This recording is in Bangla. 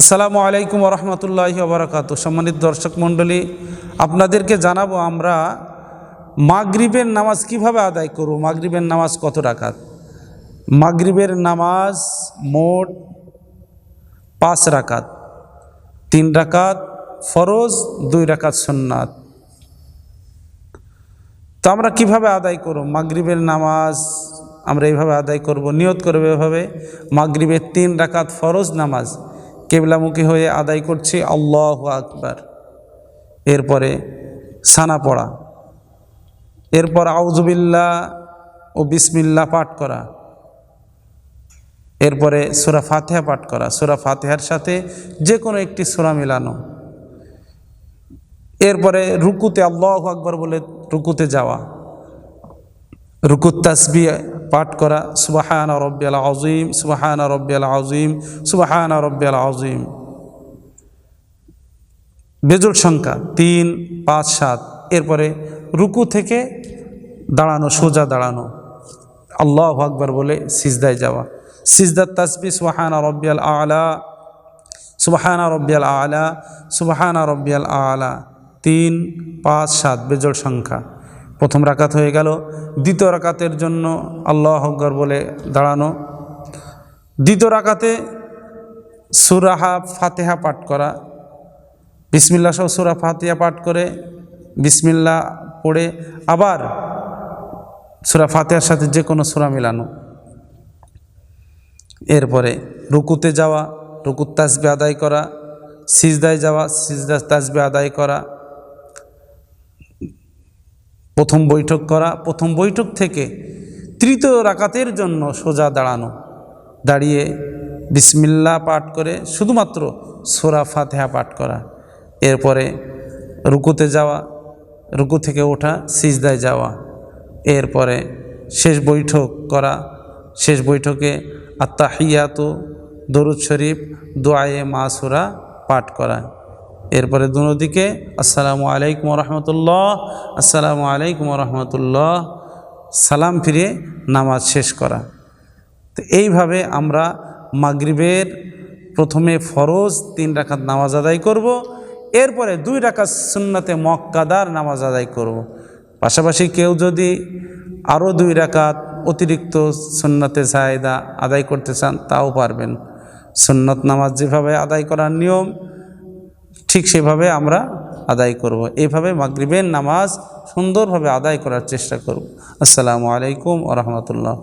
আসসালামু আলাইকুম রহমতুল্লাহ বারাকাতু সম্মানিত দর্শক মণ্ডলী, আপনাদেরকে জানাব আমরা মাগরিবের নামাজ কীভাবে আদায় করব? মাগরিবের নামাজ কত রাকাত? মাগরিবের নামাজ মোট পাঁচ রাকাত। তিন রাকাত ফরজ, দুই রাকাত সুন্নাত। তো আমরা কীভাবে আদায় করব? মাগরিবের নামাজ আমরা এইভাবে আদায় করব? নিয়ত করব এভাবে। মাগরিবের তিন রাকাত ফরজ নামাজ। কেবলামুখী হয়ে আদায় করছি, আল্লাহ আকবার। এরপরে সানা পড়া। এরপর আউজুবিল্লা ও বিসমিল্লা পাঠ করা। এরপরে সুরা ফাতেহা পাঠ করা। সুরা ফাতেহার সাথে যে কোনো একটি সুরা মিলানো। এরপরে রুকুতে আল্লাহ আকবর বলে রুকুতে যাওয়া। রুকুত তাসবি পাঠ করা, সুবাহানা রব্বিয়াল আজিম সুবাহানা রব্বিয়াল আজিম সুবাহানা রব্বিয়াল আজিম বেজোর সংখ্যা তিন, পাঁচ, সাত। এরপরে রুকু থেকে দাঁড়ানো, সোজা দাঁড়ানো। আল্লাহ আকবর বলে সিজদায় যাওয়া। সিজদার তাসবি, সুবাহানা রব্বিয়াল আলা, সুবাহানা রব্বিয়াল আলা, সুবাহানা রব্বিয়াল আলা। তিন, পাঁচ, সাত, বেজোড় সংখ্যা। প্রথম রাকাত হয়ে গেল। দ্বিতীয় রাকাতের জন্য আল্লাহ আকবর বলে দাঁড়ানো। দ্বিতীয় রাকাতে সুরাহা ফাতেহা পাঠ করা। বিসমিল্লা সহ সুরা ফাতেহা পাঠ করে বিসমিল্লা পড়ে আবার সুরা ফাতেহার সাথে যে কোনো সুরা মিলানো। এরপরে রুকুতে যাওয়া রুকুত তাসবে আদায় করা, সিজদায় যাওয়া সিজদা তাসবে আদায় করা প্রথম বৈঠক করা, প্রথম বৈঠক থেকে তৃতীয় রাকাতের জন্য সোজা দাঁড়ানো। দাঁড়িয়ে বিসমিল্লা পাঠ করে শুধুমাত্র সোরা ফাতেহা পাঠ করা। এরপরে রুকুতে যাওয়া, রুকু থেকে ওঠা, সিজদায় যাওয়া। এরপরে শেষ বৈঠক করা। শেষ বৈঠকে আত্মাহিয়াত দরুদ শরীফ, দোয়ায়ে মাসুরা পাঠ করা। এরপরে দুদিকে আসসালামু আলাইকুম রহমতুল্লাহ, আসসালামু আলাইকুম রহমতুল্লাহ, সালাম ফিরে নামাজ শেষ করা তো এইভাবে আমরা মাগরিবের প্রথমে ফরজ, তিন রাকাত নামাজ আদায় করব, এরপরে দুই রাকাত সুন্নাতে মক্কাদার নামাজ আদায় করব। পাশাপাশি কেউ যদি আরও দুই রাকাত অতিরিক্ত সুন্নাতে জায়দা আদায় করতে চান, তাও পারবেন সুন্নত নামাজ যেভাবে আদায় করার নিয়ম ঠিক সেভাবে আমরা আদায় করব। এভাবে মাগরিবের নামাজ সুন্দরভাবে আদায় করার চেষ্টা করব আসসালামু আলাইকুম আ রহমতুল্লাহ